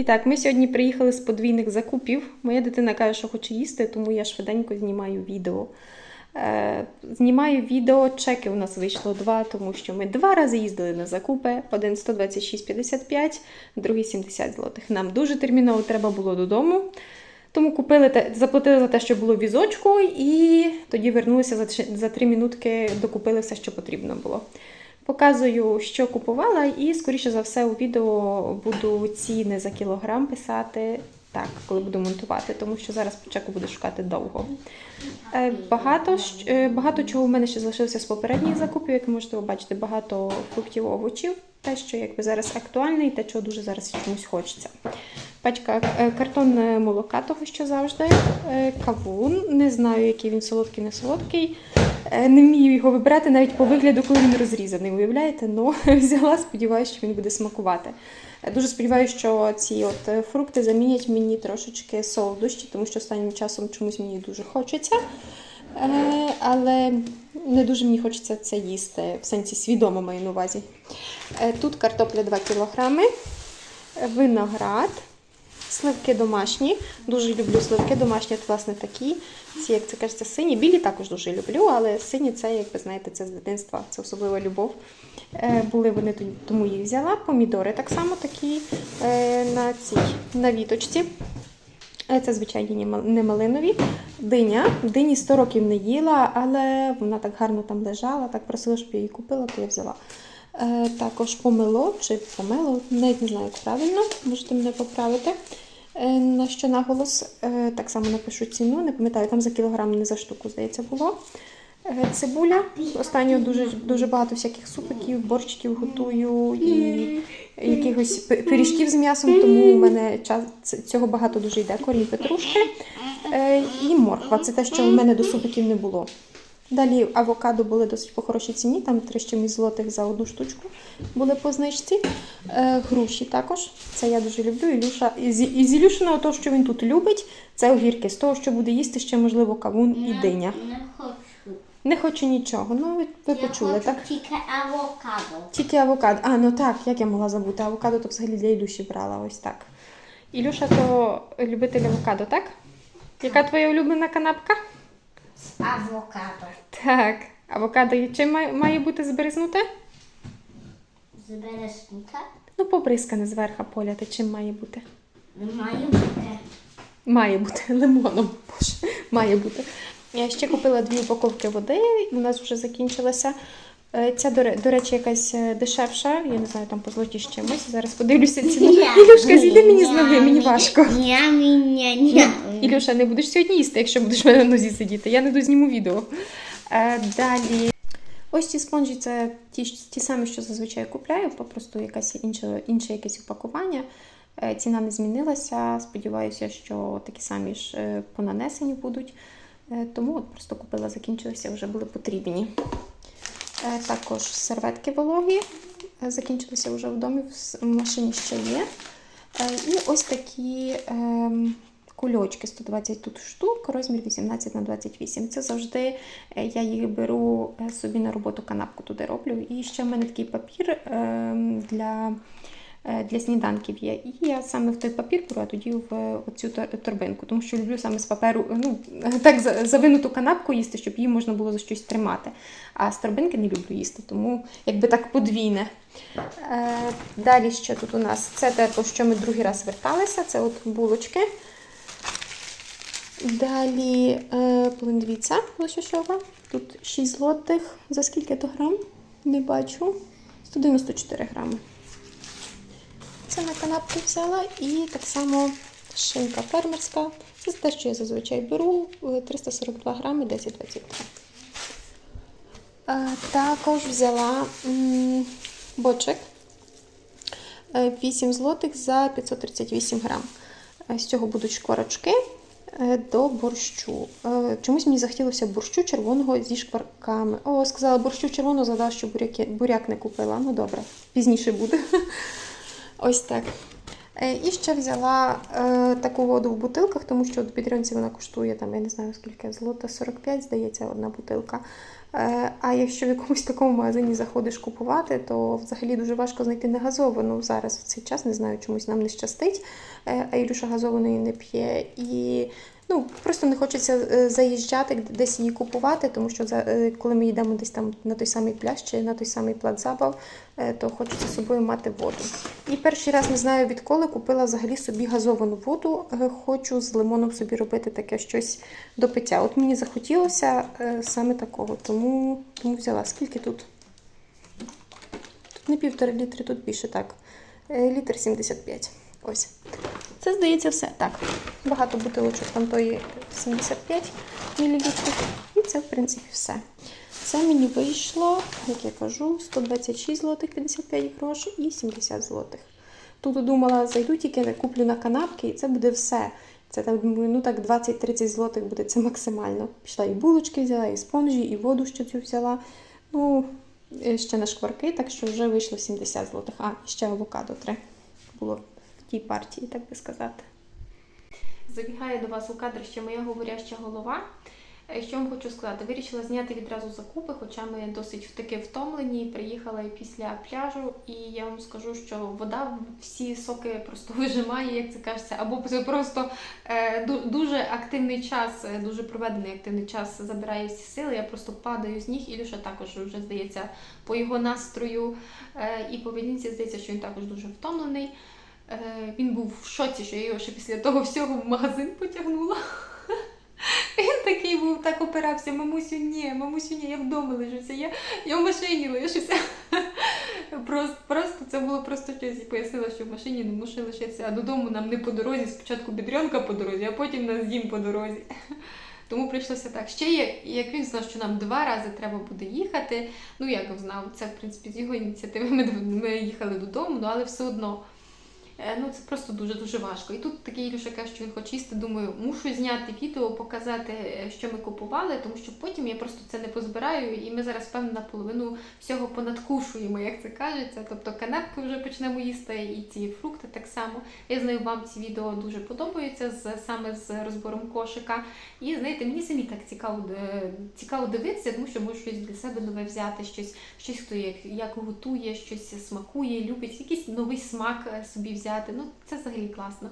І так, ми сьогодні приїхали з подвійних закупів. Моя дитина каже, що хоче їсти, тому я швиденько знімаю відео. Е, знімаю відео, чеки у нас вийшло два, тому що ми два рази їздили на закупи. Один 126,55, другий 70 злотих. Нам дуже терміново треба було додому. Тому купили заплатили за те, що було візочку, і тоді вернулися за, за 3 минутки, докупили все, що потрібно було. Показую, що купувала, і скоріше за все у відео буду ціни за кілограм писати. Так, коли буду монтувати, тому що зараз по буду шукати довго. Е, Багато, е, багато чого в мене ще залишилося з попередніх закупів, як можете побачити, багато фруктів, овочів, те, що якби зараз актуальне, і те, чого дуже зараз чомусь хочеться. Пачка е, картон молока, того що завжди. Е, Кавун. Не знаю, який він солодкий, не солодкий. Е, Не вмію його вибирати навіть по вигляду, коли він розрізаний. Уявляєте? Ну, взяла, сподіваюся, що він буде смакувати. Дуже сподіваюся, що ці от фрукти замінять мені трошечки солодощі, тому що останнім часом чомусь мені дуже хочеться. Але не дуже мені хочеться це їсти, в сенсі свідомо маю на увазі. Е, Тут картопля 2 кілограми, е, виноград, сливки домашні. Дуже люблю сливки домашні, от, власне, такі. Ці, як це кажеться, сині. Білі також дуже люблю, але сині це, як ви знаєте, це з дитинства, це особлива любов. Е, Були вони тому їх взяла. Помідори так само такі е, на цій на віточці. Е, Це звичайно, не малинові. Диня. Дині 100 років не їла, але вона так гарно там лежала, так просила, щоб я її купила, то я взяла. Е, також помело чи помело, навіть не знаю, як правильно, можете мене поправити. Е, на що наголос, е, так само напишу ціну, не пам'ятаю, там за кілограм, не за штуку, здається, було. Е, Цибуля. Останньо дуже, дуже багато всяких супиків, борщиків готую і якихось пиріжків з м'ясом, тому у мене час цього багато дуже йде. Корінь петрушки е, і морква. Це те, що в мене до супиків не було. Далі авокадо були досить по хорошій ціні, там 3 з чимось злотих за одну штучку були по знижці. Е, груші також. Це я дуже люблю. Ілюша, із, із Ілюшиного, того, що він тут любить, це огірки. З того, що буде їсти, ще можливо кавун і диня. Не хочу. Нічого. Ну, ви, ви Я почули, хочу так? тільки авокадо. Тільки авокадо. А, ну так, як я могла забути? Авокадо то взагалі для Ілюші брала, ось так. Ілюша то любитель авокадо, так? Яка твоя улюблена канапка? Авокадо. Так, авокадо чим має, має бути збризнуте? Збереш так? Ну, побризкане зверху поля, та чим має бути? Має бути. Має бути лимоном. Боже, має бути. Я ще купила дві упаковки води, у нас вже закінчилася. Е, Ця, до, речі, якась е, дешевша, я не знаю, там по злоті з чимось. Зараз подивлюся ціну. Ілюшка, зійди мені з ноги, мені важко. Ілюша, не будеш сьогодні їсти, якщо будеш в мене на нозі сидіти. Я не дозніму відео. Е, далі. Ось ці спонжі це ті, ті самі, що зазвичай купляю, попросту якесь інше, інше якесь упакування. Ціна не змінилася. Сподіваюся, що такі самі ж по нанесенню будуть. Е, тому от просто купила, закінчилися, вже були потрібні. Е, також серветки вологі. е, Закінчилися вже в домі, в машині ще є. І ось такі ем, кульочки 120 тут штук, розмір 18 на 28. Це завжди я їх беру собі на роботу, канапку туди роблю. І ще в мене такий папір ем, для, для сніданків є. І я саме в той папір беру, а тоді в оцю торбинку, тому що люблю саме з паперу, ну, так завинуту канапку їсти, щоб її можна було за щось тримати. А з торбинки не люблю їсти, тому якби так подвійне. Е, Далі що тут у нас? Це те, по що ми другий раз верталися. Це от булочки. Далі е, плендвіця лососьова. Тут 6 злотих. За скільки то грам? Не бачу. 194 грами. Це на канапку взяла. І так само шинка фермерська. Це те, що я зазвичай беру. е, 342 грами, 10,23. Е, Також взяла м, бочок. Е, 8 злотих за 538 грам. Е, З цього будуть шкварочки е, до борщу. Е, Чомусь мені захотілося борщу червоного зі шкварками. О, сказала борщу червоного, згадала, що буряк не купила. Ну добре, пізніше буде. Ось так. Е, І ще взяла е, таку воду в бутилках, тому що в підрянці вона коштує там, я не знаю скільки, злота 45, здається, одна бутилка. Е, А якщо в якомусь такому магазині заходиш купувати, то взагалі дуже важко знайти негазовану зараз в цей час. Не знаю, чомусь нам не щастить. Е, А Ілюша газованої не п'є. І ну, просто не хочеться е, заїжджати десь її купувати, тому що е, коли ми йдемо десь там на той самий пляж чи на той самий плацзабав, е, то хочеться з собою мати воду. І перший раз не знаю відколи купила взагалі собі газовану воду. Хочу з лимоном собі робити таке щось до пиття. От мені захотілося саме такого, тому, тому взяла. Скільки тут? Тут не півтора літри, тут більше так. Літр 75. Ось. Це здається все. Так. Багато бутилочок там тої 75 мл. І це, в принципі, все. Це мені вийшло, як я кажу, 126 злотих 55 грошей і 70 злотих. Тут думала, зайду тільки куплю на канапки, і це буде все. Це там, ну так 20-30 злотих буде це максимально. Пішла і булочки взяла, і спонжі, і воду ще цю взяла. Ну, е, ще на шкварки, так що вже вийшло 70 злотих. А, ще авокадо три було тій партії, так би сказати. Забігає до вас у кадр ще моя говоряща голова. Е, Що вам хочу сказати? Вирішила зняти відразу закупи, хоча ми досить таки втомлені. Приїхала після пляжу, і я вам скажу, що вода всі соки просто вижимає, як це кажеться, або це просто е, дуже активний час, е, дуже проведений активний час забирає всі сили. Я просто падаю з ніг. Ілюша також вже здається по його настрою е, і поведінці здається, що він також дуже втомлений. Е, Він був в шоці, що я його ще після того всього в магазин потягнула. Він такий був, так опирався, мамусю, ні, мамусю, ні, я вдома лежуся, я, я в машині лишуся. Просто, просто це було просто щось. Я пояснила, що в машині не мушу лишитися, а додому нам не по дорозі, спочатку бідрянка по дорозі, а потім нас дім по дорозі. Тому прийшлося так. Ще є, як він знав, що нам два рази треба буде їхати. Ну як знав, це в принципі з його ініціативи. Ми, ми їхали додому, ну але все одно. Е, Ну, це просто дуже-дуже важко. І тут такий Ілюша каже, що він хоче їсти. Думаю, мушу зняти відео, показати, е, що ми купували, тому що потім я просто це не позбираю, і ми зараз, певно, наполовину всього понадкушуємо, як це кажеться. Тобто канапки вже почнемо їсти, і ці фрукти так само. Я знаю, вам ці відео дуже подобаються з саме з розбором кошика. І знаєте, мені самі так цікаво, е, цікаво дивитися, тому що можу щось для себе нове взяти, щось, щось хто як, як готує, щось смакує, любить, якийсь новий смак собі взяти. Ну, це взагалі класно.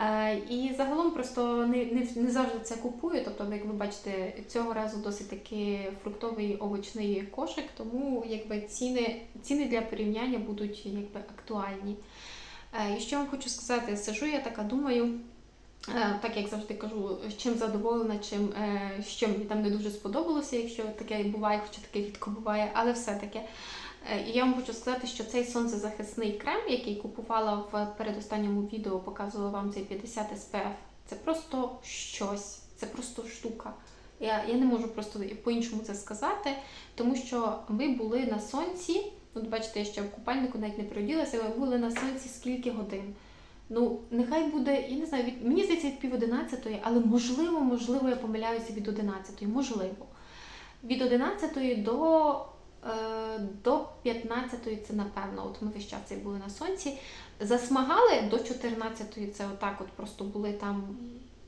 Е, і загалом просто не, не, не завжди це купую. Тобто, як ви бачите, цього разу досить таки фруктовий овочний кошик, тому якби ціни, ціни для порівняння будуть якби актуальні. Е, і що вам хочу сказати, сижу я така, думаю. Е, Так як завжди кажу, чим задоволена, чим що мені там не дуже сподобалося, якщо таке буває, хоча таке рідко буває, але все-таки. Е, І я вам хочу сказати, що цей сонцезахисний крем, який купувала в передостанньому відео, показувала вам цей 50 SPF, це просто щось, це просто штука. Я, я не можу просто по-іншому це сказати, тому що ми були на сонці. От бачите, я ще в купальнику навіть не переоділася, ми були на сонці скільки годин. Ну, нехай буде, я не знаю, від мені здається від пів одинадцятої, але можливо, можливо, я помиляюся від одинадцятої. Можливо. Від одинадцятої до, е, до 15-ї це напевно. От ми весь час цей були на сонці. Засмагали до 14-ї, це отак, от просто були там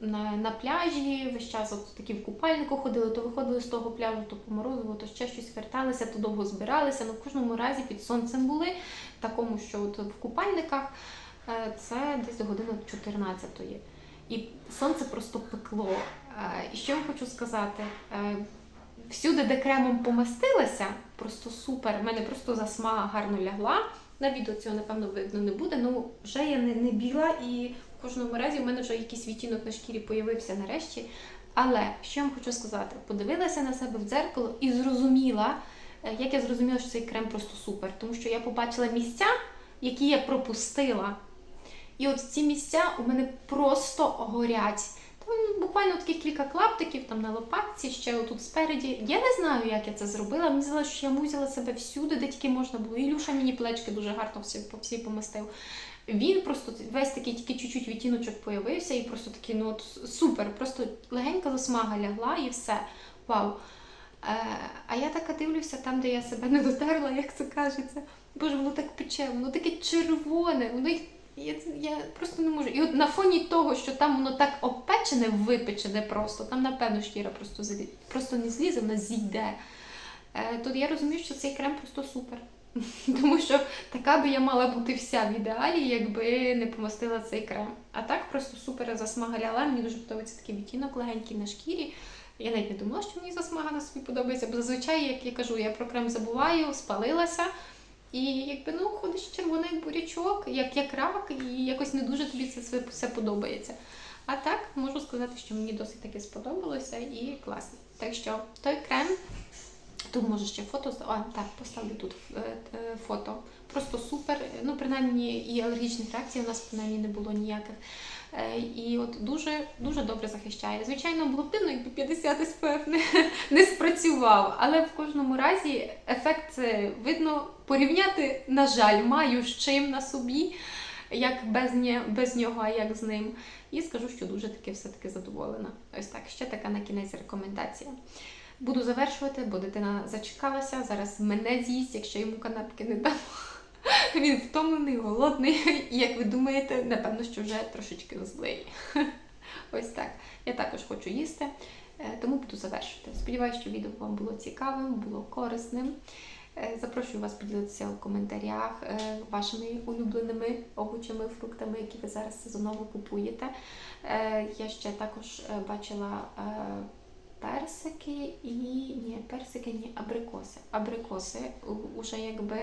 на, на пляжі, весь час от такі в купальнику ходили, то виходили з того пляжу, то по то ще щось верталися, то довго збиралися. Ну, в кожному разі під сонцем були, такому, що от в купальниках. Е, Це десь до години 14-ї. І сонце просто пекло. Е, І що я хочу сказати? Всюди, де кремом помастилася, просто супер. У мене просто засмага гарно лягла. На відео цього, напевно, видно не буде. Ну, вже я не, не біла, і в кожному разі в мене вже якийсь відтінок на шкірі появився нарешті. Але що я вам хочу сказати? Подивилася на себе в дзеркало і зрозуміла, е, як я зрозуміла, що цей крем просто супер. Тому що я побачила місця, які я пропустила. І от ці місця у мене просто горять. Там буквально таких кілька клаптиків там на лопатці, ще отут спереді. Я не знаю, як я це зробила. Мені здалося, що я музила себе всюди, де тільки можна було. Ілюша мені плечки дуже гарно всі, всі помастив. Він просто весь такий тільки чуть-чуть відтіночок появився, і просто такий, ну от супер, просто легенька засмага лягла і все. Вау. Е, а я така дивлюся там, де я себе не дотерла, як це кажеться. Боже, воно так пече, воно таке червоне, воно. Я, я просто не можу. І от на фоні того, що там воно так обпечене, випечене просто, там, напевно, шкіра просто злі... просто не злізе, вона зійде. е, то я розумію, що цей крем просто супер. Тому що така би я мала бути вся в ідеалі, якби не помастила цей крем. А так просто супер засмагаляла. Мені дуже подобається такий відтінок легенький на шкірі. Я навіть не думала, що мені засмага на собі подобається, бо зазвичай, як я кажу, я про крем забуваю, спалилася. І якби ну ходиш червоний бурячок, як, як рак, і якось не дуже тобі це все, подобається. А так можу сказати, що мені досить таки сподобалося і класно. Так що той крем, тут може ще фото а, так, поставлю тут е, е, фото. Просто супер. Ну, принаймні, і алергічних реакцій у нас принаймні не було ніяких. Е, І от дуже дуже добре захищає. Звичайно, було б дивно, якби 50 SPF не, не спрацював, але в кожному разі ефект це видно порівняти, на жаль, маю з чим на собі, як без, нє- без нього, а як з ним. І скажу, що дуже таки все-таки задоволена. Ось так, ще така на кінець рекомендація. Буду завершувати, бо дитина зачекалася. Зараз мене з'їсть, якщо йому канапки не дам. Він втомлений, голодний, і як ви думаєте, напевно, що вже трошечки злий. Ось так. Я також хочу їсти, е, тому буду завершувати. Сподіваюся, що відео вам було цікавим, було корисним. Е, Запрошую вас поділитися у коментарях е, вашими улюбленими овочами, фруктами, які ви зараз сезоново купуєте. Я ще також бачила персики і ні, персики, ні, абрикоси. Абрикоси уже якби.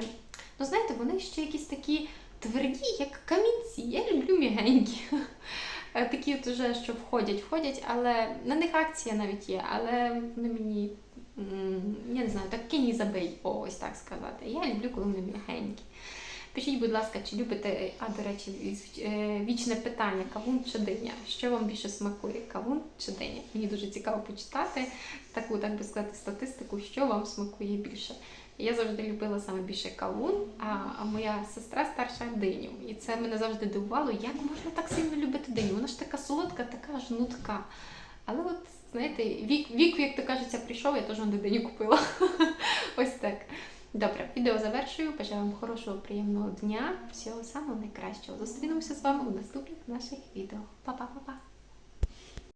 Ну, знаєте, вони ще якісь такі тверді, як камінці. Я люблю м'ягенькі. Е, Такі от уже, що входять, входять, але на них акція навіть є, але вони мені, я не знаю, так кинь і забий, ось так сказати. Я люблю, коли вони м'ягенькі. Пишіть, будь ласка, чи любите, а до речі, е, вічне питання: кавун чи диня? Що вам більше смакує? Кавун чи диня? Мені дуже цікаво почитати таку, так би сказати, статистику, що вам смакує більше. Я завжди любила саме більше кавун, а моя сестра старша диню. І це мене завжди дивувало, як можна так сильно любити диню. Вона ж така солодка, така ж нутка. Але от, знаєте, вік, вік, як то кажеться, прийшов, я теж на диню купила. Ось так. Добре, відео завершую. Бажаю вам хорошого, приємного дня. Всього самого найкращого. Зустрінемося з вами у наступних наших відео. Па-па-па-па!